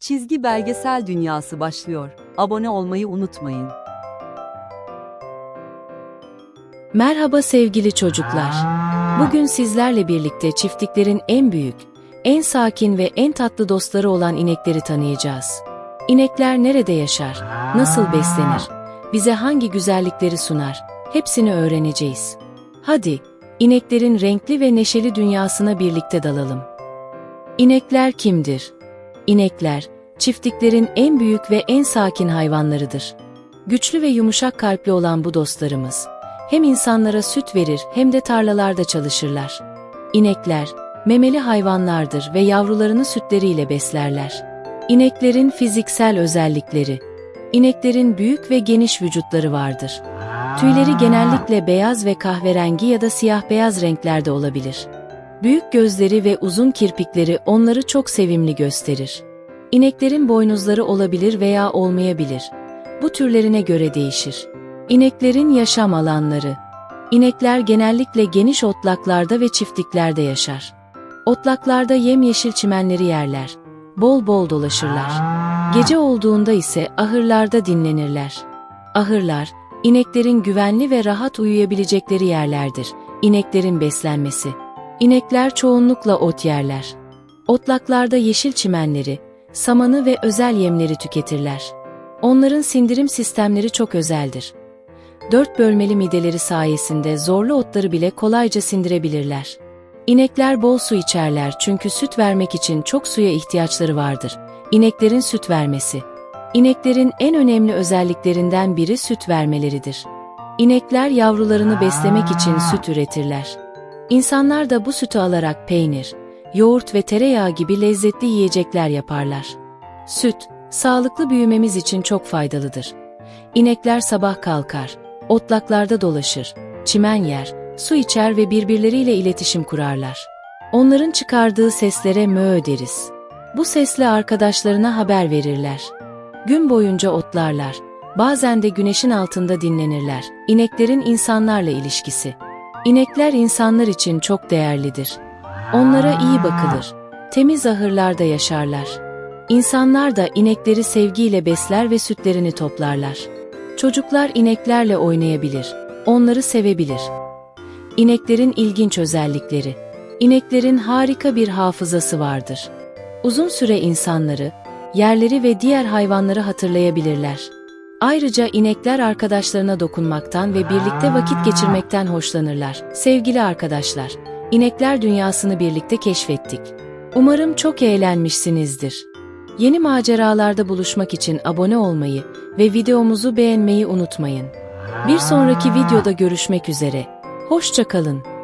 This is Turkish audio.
Çizgi belgesel dünyası başlıyor. Abone olmayı unutmayın. Merhaba sevgili çocuklar. Bugün sizlerle birlikte çiftliklerin en büyük, en sakin ve en tatlı dostları olan inekleri tanıyacağız. İnekler nerede yaşar, nasıl beslenir, bize hangi güzellikleri sunar, hepsini öğreneceğiz. Hadi, ineklerin renkli ve neşeli dünyasına birlikte dalalım. İnekler kimdir? İnekler, çiftliklerin en büyük ve en sakin hayvanlarıdır. Güçlü ve yumuşak kalpli olan bu dostlarımız, hem insanlara süt verir hem de tarlalarda çalışırlar. İnekler, memeli hayvanlardır ve yavrularını sütleriyle beslerler. İneklerin fiziksel özellikleri. İneklerin büyük ve geniş vücutları vardır. Tüyleri genellikle beyaz ve kahverengi ya da siyah-beyaz renklerde olabilir. Büyük gözleri ve uzun kirpikleri onları çok sevimli gösterir. İneklerin boynuzları olabilir veya olmayabilir. Bu türlerine göre değişir. İneklerin yaşam alanları. İnekler genellikle geniş otlaklarda ve çiftliklerde yaşar. Otlaklarda yemyeşil çimenleri yerler. Bol bol dolaşırlar. Gece olduğunda ise ahırlarda dinlenirler. Ahırlar, ineklerin güvenli ve rahat uyuyabilecekleri yerlerdir. İneklerin beslenmesi. İnekler çoğunlukla ot yerler. Otlaklarda yeşil çimenleri, samanı ve özel yemleri tüketirler. Onların sindirim sistemleri çok özeldir. Dört bölmeli mideleri sayesinde zorlu otları bile kolayca sindirebilirler. İnekler bol su içerler çünkü süt vermek için çok suya ihtiyaçları vardır. İneklerin süt vermesi. İneklerin en önemli özelliklerinden biri süt vermeleridir. İnekler yavrularını beslemek için süt üretirler. İnsanlar da bu sütü alarak peynir, yoğurt ve tereyağı gibi lezzetli yiyecekler yaparlar. Süt, sağlıklı büyümemiz için çok faydalıdır. İnekler sabah kalkar, otlaklarda dolaşır, çimen yer, su içer ve birbirleriyle iletişim kurarlar. Onların çıkardığı seslere mö deriz. Bu sesle arkadaşlarına haber verirler. Gün boyunca otlarlar, bazen de güneşin altında dinlenirler. İneklerin insanlarla ilişkisi. İnekler insanlar için çok değerlidir. Onlara iyi bakılır. Temiz ahırlarda yaşarlar. İnsanlar da inekleri sevgiyle besler ve sütlerini toplarlar. Çocuklar ineklerle oynayabilir, onları sevebilir. İneklerin ilginç özellikleri. İneklerin harika bir hafızası vardır. Uzun süre insanları, yerleri ve diğer hayvanları hatırlayabilirler. Ayrıca inekler arkadaşlarına dokunmaktan ve birlikte vakit geçirmekten hoşlanırlar. Sevgili arkadaşlar, inekler dünyasını birlikte keşfettik. Umarım çok eğlenmişsinizdir. Yeni maceralarda buluşmak için abone olmayı ve videomuzu beğenmeyi unutmayın. Bir sonraki videoda görüşmek üzere. Hoşça kalın.